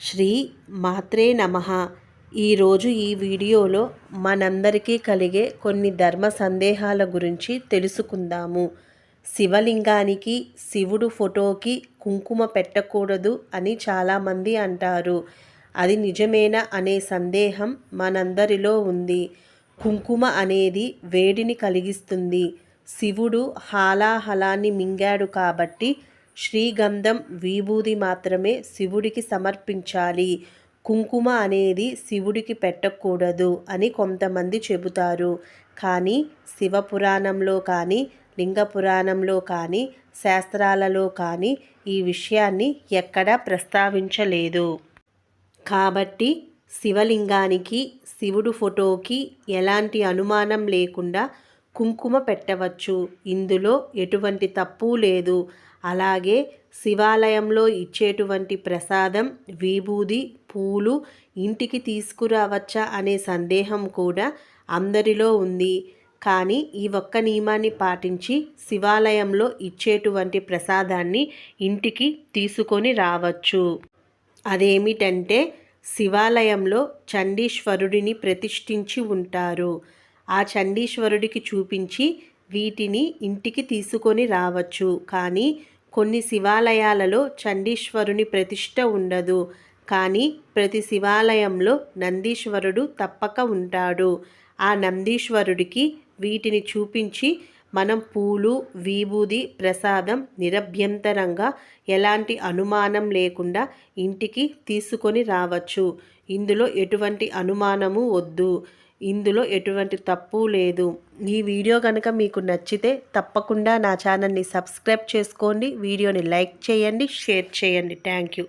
శ్రీ మాత్రే నమ. ఈరోజు ఈ వీడియోలో మనందరికీ కలిగే కొన్ని ధర్మ సందేహాల గురించి తెలుసుకుందాము. శివలింగానికి శివుడు ఫోటోకి కుంకుమ పెట్టకూడదు అని చాలామంది అంటారు. అది నిజమేనా అనే సందేహం మనందరిలో ఉంది. కుంకుమ అనేది వేడిని కలిగిస్తుంది. శివుడు హాలాహలాన్ని మింగాడు కాబట్టి శ్రీగంధం విభూది మాత్రమే శివుడికి సమర్పించాలి. కుంకుమ అనేది శివుడికి పెట్టకూడదు అని కొంతమంది చెబుతారు. కానీ శివపురాణంలో కానీ లింగ పురాణంలో కానీ శాస్త్రాలలో కానీ ఈ విషయాన్ని ఎక్కడా ప్రస్తావించలేదు. కాబట్టి శివలింగానికి శివుడు ఫోటోకి ఎలాంటి అనుమానం లేకుండా కుంకుమ పెట్టవచ్చు. ఇందులో ఎటువంటి తప్పు లేదు. అలాగే శివాలయంలో ఇచ్చేటువంటి ప్రసాదం విభూది పూలు ఇంటికి తీసుకురావచ్చా అనే సందేహం కూడా అందరిలో ఉంది. కానీ ఈ ఒక్క నియమాన్ని పాటించి శివాలయంలో ఇచ్చేటువంటి ప్రసాదాన్ని ఇంటికి తీసుకొని రావచ్చు. అదేమిటంటే శివాలయంలో చండీశ్వరుడిని ప్రతిష్ఠించి ఉంటారు. ఆ చండీశ్వరుడికి చూపించి వీటిని ఇంటికి తీసుకొని రావచ్చు. కానీ కొన్ని శివాలయాలలో చండీశ్వరుని ప్రతిష్ట ఉండదు. కానీ ప్రతి శివాలయంలో నందీశ్వరుడు తప్పక ఉంటాడు. ఆ నందీశ్వరుడికి వీటిని చూపించి మనం పూలు విభూది ప్రసాదం నిరభ్యంతరంగా ఎలాంటి అనుమానం లేకుండా ఇంటికి తీసుకొని రావచ్చు. ఇందులో ఎటువంటి అనుమానము వద్దు. ఇందులో ఎటువంటి తప్పు లేదు. ఈ వీడియో కనుక మీకు నచ్చితే తప్పకుండా నా ఛానల్ని సబ్స్క్రైబ్ చేసుకోండి. వీడియోని లైక్ చేయండి షేర్ చేయండి. Thank you.